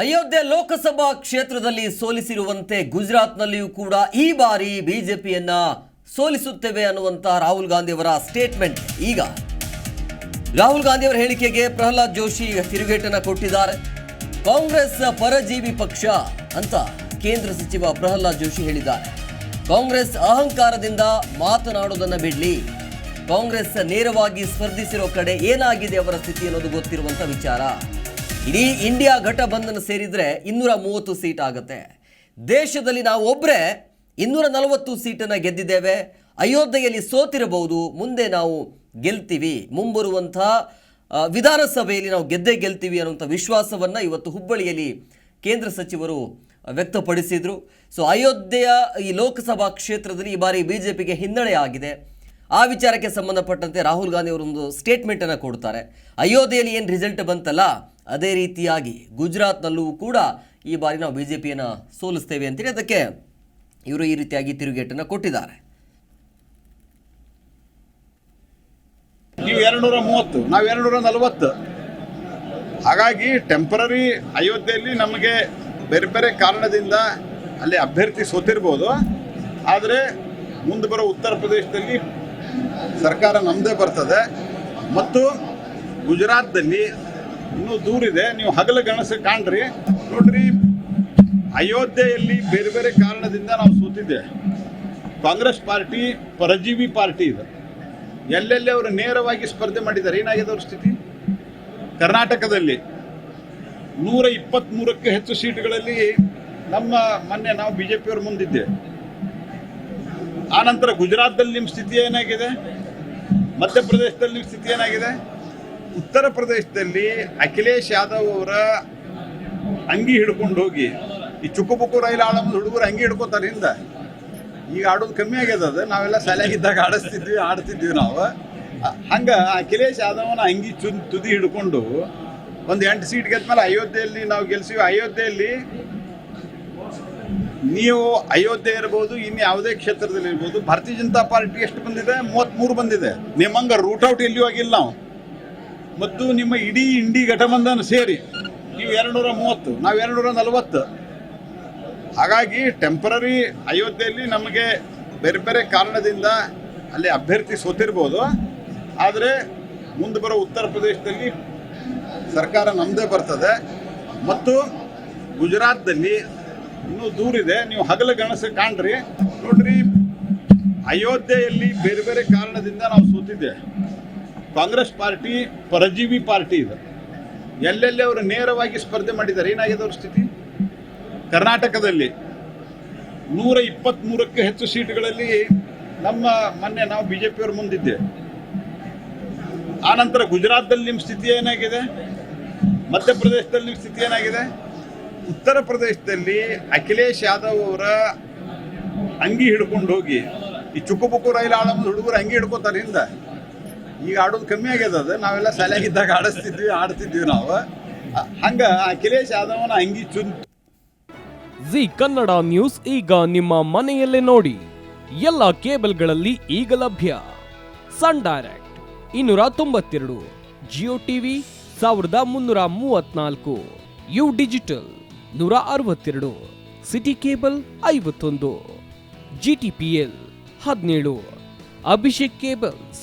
ಅಯೋಧ್ಯೆ ಲೋಕಸಭಾ ಕ್ಷೇತ್ರದಲ್ಲಿ ಸೋಲಿಸಿರುವಂತೆ ಗುಜರಾತ್ನಲ್ಲಿಯೂ ಕೂಡ ಈ ಬಾರಿ ಬಿಜೆಪಿಯನ್ನ ಸೋಲಿಸುತ್ತೇವೆ ಅನ್ನುವಂತ ರಾಹುಲ್ ಗಾಂಧಿ ಅವರ ಸ್ಟೇಟ್ಮೆಂಟ್ ಈಗ ರಾಹುಲ್ ಗಾಂಧಿ ಅವರ ಹೇಳಿಕೆಗೆ ಪ್ರಹ್ಲಾದ್ ಜೋಶಿ ತಿರುಗೇಟನ್ನು ಕೊಟ್ಟಿದ್ದಾರೆ. ಕಾಂಗ್ರೆಸ್ ಪರಜೀವಿ ಪಕ್ಷ ಅಂತ ಕೇಂದ್ರ ಸಚಿವ ಪ್ರಹ್ಲಾದ್ ಜೋಶಿ ಹೇಳಿದ್ದಾರೆ. ಕಾಂಗ್ರೆಸ್ ಅಹಂಕಾರದಿಂದ ಮಾತನಾಡೋದನ್ನ ಬಿಡ್ಲಿ. ಕಾಂಗ್ರೆಸ್ ನೇರವಾಗಿ ಸ್ಪರ್ಧಿಸಿರೋ ಕಡೆ ಏನಾಗಿದೆ ಅವರ ಸ್ಥಿತಿ ಅನ್ನೋದು ಗೊತ್ತಿರುವಂಥ ವಿಚಾರ. ಇಡೀ ಇಂಡಿಯಾ ಘಟಬಂಧನ ಸೇರಿದರೆ ಇನ್ನೂರ ಮೂವತ್ತು ಸೀಟ್ ಆಗುತ್ತೆ. ದೇಶದಲ್ಲಿ ನಾವು ಒಬ್ಬರೇ ಇನ್ನೂರ ನಲವತ್ತು ಸೀಟನ್ನು ಗೆದ್ದಿದ್ದೇವೆ. ಅಯೋಧ್ಯೆಯಲ್ಲಿ ಸೋತಿರಬಹುದು, ಮುಂದೆ ನಾವು ಗೆಲ್ತೀವಿ. ಮುಂಬರುವಂಥ ವಿಧಾನಸಭೆಯಲ್ಲಿ ನಾವು ಗೆದ್ದೇ ಗೆಲ್ತೀವಿ ಅನ್ನುವಂಥ ವಿಶ್ವಾಸವನ್ನು ಇವತ್ತು ಹುಬ್ಬಳ್ಳಿಯಲ್ಲಿ ಕೇಂದ್ರ ಸಚಿವರು ವ್ಯಕ್ತಪಡಿಸಿದರು. ಸೊ ಅಯೋಧ್ಯೆಯ ಈ ಲೋಕಸಭಾ ಕ್ಷೇತ್ರದಲ್ಲಿ ಈ ಬಾರಿ ಬಿ ಜೆ ಪಿಗೆ ಹಿನ್ನಡೆ ಆಗಿದೆ. ಆ ವಿಚಾರಕ್ಕೆ ಸಂಬಂಧಪಟ್ಟಂತೆ ರಾಹುಲ್ ಗಾಂಧಿ ಅವರೊಂದು ಸ್ಟೇಟ್ಮೆಂಟನ್ನು ಕೊಡ್ತಾರೆ. ಅಯೋಧ್ಯೆಯಲ್ಲಿ ಏನು ರಿಸಲ್ಟ್ ಬಂತಲ್ಲ? ಅದೇ ರೀತಿಯಾಗಿ ಗುಜರಾತ್ನಲ್ಲೂ ಕೂಡ ಈ ಬಾರಿ ನಾವು ಬಿ ಜೆ ಪಿಯನ್ನು ಸೋಲಿಸ್ತೇವೆ ಅಂತೇಳಿ ಅದಕ್ಕೆ ಇವರು ಈ ರೀತಿಯಾಗಿ ತಿರುಗೇಟನ್ನು ಕೊಟ್ಟಿದ್ದಾರೆ. ನೀವು ಎರಡ್ನೂರ ಮೂವತ್ತು ನಾವು ಎರಡ್ನೂರ ನಲವತ್ತು ಹಾಗಾಗಿ ಟೆಂಪರರಿ ಅಯೋಧ್ಯೆಯಲ್ಲಿ ನಮಗೆ ಬೇರೆ ಬೇರೆ ಕಾರಣದಿಂದ ಅಲ್ಲಿ ಅಭ್ಯರ್ಥಿ ಸೋತಿರ್ಬೋದು. ಆದರೆ ಮುಂದೆ ಬರೋ ಉತ್ತರ ಪ್ರದೇಶದಲ್ಲಿ ಸರ್ಕಾರ ನಮ್ಮದೇ ಬರ್ತದೆ. ಮತ್ತು ಗುಜರಾತ್ದಲ್ಲಿ ಇನ್ನೂ ದೂರಿದೆ ನೀವು ಹಗಲು ಗಣಸ ಕಾಣ್ರಿ. ನೋಡ್ರಿ, ಅಯೋಧ್ಯೆಯಲ್ಲಿ ಬೇರೆ ಬೇರೆ ಕಾರಣದಿಂದ ನಾವು ಸೋತಿದ್ದೆ. ಕಾಂಗ್ರೆಸ್ ಪಾರ್ಟಿ, ಪರಜೀವಿ ಪಾರ್ಟಿ ಇದು. ಎಲ್ಲೆಲ್ಲಿ ಅವರು ನೇರವಾಗಿ ಸ್ಪರ್ಧೆ ಮಾಡಿದ್ದಾರೆ, ಏನಾಗಿದೆ ಅವ್ರ ಸ್ಥಿತಿ? ಕರ್ನಾಟಕದಲ್ಲಿ ನೂರ ಇಪ್ಪತ್ತ್ಮೂರಕ್ಕೆ ಹೆಚ್ಚು ಸೀಟುಗಳಲ್ಲಿ ನಮ್ಮ ಮೊನ್ನೆ ನಾವು ಬಿ ಜೆ ಪಿಯವ್ರ ಮುಂದಿದ್ದೆ ಆನಂತರ ಗುಜರಾತ್ದಲ್ಲಿ ನಿಮ್ಮ ಸ್ಥಿತಿ ಏನಾಗಿದೆ? ಮಧ್ಯಪ್ರದೇಶದಲ್ಲಿ ನಿಮ್ಮ ಸ್ಥಿತಿ ಏನಾಗಿದೆ? ಉತ್ತರ ಪ್ರದೇಶದಲ್ಲಿ ಅಖಿಲೇಶ್ ಯಾದವ್ ಅವರ ಅಂಗಿ ಹಿಡ್ಕೊಂಡು ಹೋಗಿ, ಈ ಚುಕ್ಕುಬುಕ್ಕು ರೈಲು ಆಡೋದು ಹುಡುಗರು ಅಂಗಿ ಹಿಡ್ಕೋತಾರೆ ಹಿಂದ. ಈಗ ಆಡೋದು ಕಮ್ಮಿ ಆಗ್ಯದ ಅದು. ನಾವೆಲ್ಲ ಶಾಲೆಯಾಗಿದ್ದಾಗ ಆಡಿಸ್ತಿದ್ವಿ, ಆಡ್ತಿದ್ವಿ ನಾವು. ಹಂಗೆ ಅಖಿಲೇಶ್ ಯಾದವನ ಅಂಗಿ ಚು, ತುದಿ ಹಿಡ್ಕೊಂಡು ಒಂದು ಎಂಟು ಸೀಟ್ ಗೆದ್ಮೇಲೆ ಅಯೋಧ್ಯೆಯಲ್ಲಿ ನಾವು ಗೆಲ್ಸಿವಿ. ಅಯೋಧ್ಯೆಯಲ್ಲಿ ನೀವು ಅಯೋಧ್ಯೆ ಇರ್ಬೋದು, ಇನ್ನು ಯಾವುದೇ ಕ್ಷೇತ್ರದಲ್ಲಿ ಇರ್ಬೋದು, ಭಾರತೀಯ ಜನತಾ ಪಾರ್ಟಿ ಎಷ್ಟು ಬಂದಿದೆ? ಮೂವತ್ತ್ಮೂರು ಬಂದಿದೆ. ನಿಮ್ಮಂಗ ರೂಟ್ ಔಟ್ ಎಲ್ಲಿಯೂ ಆಗಿಲ್ಲ ನಾವು. ಮತ್ತು ನಿಮ್ಮ ಇಡೀ ಇಂಡಿ ಘಟಬಂಧನ ಸೇರಿ ನೀವು ಎರಡುನೂರ ಮೂವತ್ತು, ನಾವು ಎರಡುನೂರ ನಲವತ್ತು. ಹಾಗಾಗಿ ಟೆಂಪರರಿ ಅಯೋಧ್ಯೆಯಲ್ಲಿ ನಮಗೆ ಬೇರೆ ಬೇರೆ ಕಾರಣದಿಂದ ಅಲ್ಲಿ ಅಭ್ಯರ್ಥಿ ಸೋತಿರ್ಬೋದು. ಆದರೆ ಮುಂದೆ ಬರೋ ಉತ್ತರ ಪ್ರದೇಶದಲ್ಲಿ ಸರ್ಕಾರ ನಮ್ಮದೇ ಬರ್ತದೆ. ಮತ್ತು ಗುಜರಾತ್ದಲ್ಲಿ ಇನ್ನೂ ದೂರಿದೆ ನೀವು ಹಗಲು ಗಣಸ ಕಾಣ್ರಿ. ನೋಡ್ರಿ, ಅಯೋಧ್ಯೆಯಲ್ಲಿ ಬೇರೆ ಬೇರೆ ಕಾರಣದಿಂದ ನಾವು ಸೋತಿದ್ದೆ ಕಾಂಗ್ರೆಸ್ ಪಾರ್ಟಿ ಪರಜೀವಿ ಪಾರ್ಟಿ ಇದೆ. ಎಲ್ಲೆಲ್ಲಿ ಅವರು ನೇರವಾಗಿ ಸ್ಪರ್ಧೆ ಮಾಡಿದ್ದಾರೆ, ಏನಾಗಿದೆ ಅವ್ರ ಸ್ಥಿತಿ? ಕರ್ನಾಟಕದಲ್ಲಿ ನೂರ ಇಪ್ಪತ್ತ್ಮೂರಕ್ಕೆ ಹೆಚ್ಚು ಸೀಟುಗಳಲ್ಲಿ ನಮ್ಮ ಮೊನ್ನೆ ನಾವು ಬಿ ಜೆ ಪಿಯವ್ರ ಮುಂದಿದ್ದೆ ಆನಂತರ ಗುಜರಾತ್ದಲ್ಲಿ ನಿಮ್ಮ ಸ್ಥಿತಿ ಏನಾಗಿದೆ? ಮಧ್ಯಪ್ರದೇಶದಲ್ಲಿ ನಿಮ್ಮ ಸ್ಥಿತಿ ಏನಾಗಿದೆ? ಉತ್ತರ ಪ್ರದೇಶದಲ್ಲಿ ಅಖಿಲೇಶ್ ಯಾದವ್ ಅವರ ಅಂಗಿ ಹಿಡ್ಕೊಂಡು ಹೋಗಿ. ಈ ಚುಕ್ಕುಬುಕ್ಕು ರೈಲು ಆಳ ಹುಡುಗರು ಅಂಗಿ ಹಿಡ್ಕೋತಾರೆ ಹಿಂದೆ. ಈಗ ಆಡೋದು ಕಮ್ಮಿ ಆಗ್ಯದ ಅದು. ನಾವೆಲ್ಲ ಶಾಲೆಯಾಗಿದ್ದಾಗ ಆಡಿಸ್ತಿದ್ವಿ, ಆಡ್ತಿದ್ವಿ ನಾವು. ಹಂಗ ಅಖಿಲೇಶ್ ಯಾದವನ ಅಂಗಿ ಚುನ್ ಜಿ ಕನ್ನಡ ನ್ಯೂಸ್ ಈಗ ನಿಮ್ಮ ಮನೆಯಲ್ಲೇ ನೋಡಿ. ಎಲ್ಲ ಕೇಬಲ್ಗಳಲ್ಲಿ ಈಗ ಲಭ್ಯ. ಸನ್ ಡೈರೆಕ್ಟ್ ಇನ್ನೂರ ತೊಂಬತ್ತೆರಡು, ಜಿಯೋ ಟಿವಿ ಸಾವಿರದ ಮುನ್ನೂರ ಮೂವತ್ನಾಲ್ಕು, ಯು ಡಿಜಿಟಲ್ ನೂರ ಅರವತ್ತೆರಡು, ಸಿಟಿ ಕೇಬಲ್ ಐವತ್ತೊಂದು, ಜಿ ಟಿ ಪಿ ಎಲ್ ಹದಿನೇಳು, ಅಭಿಷೇಕ್ ಕೇಬಲ್ಸ್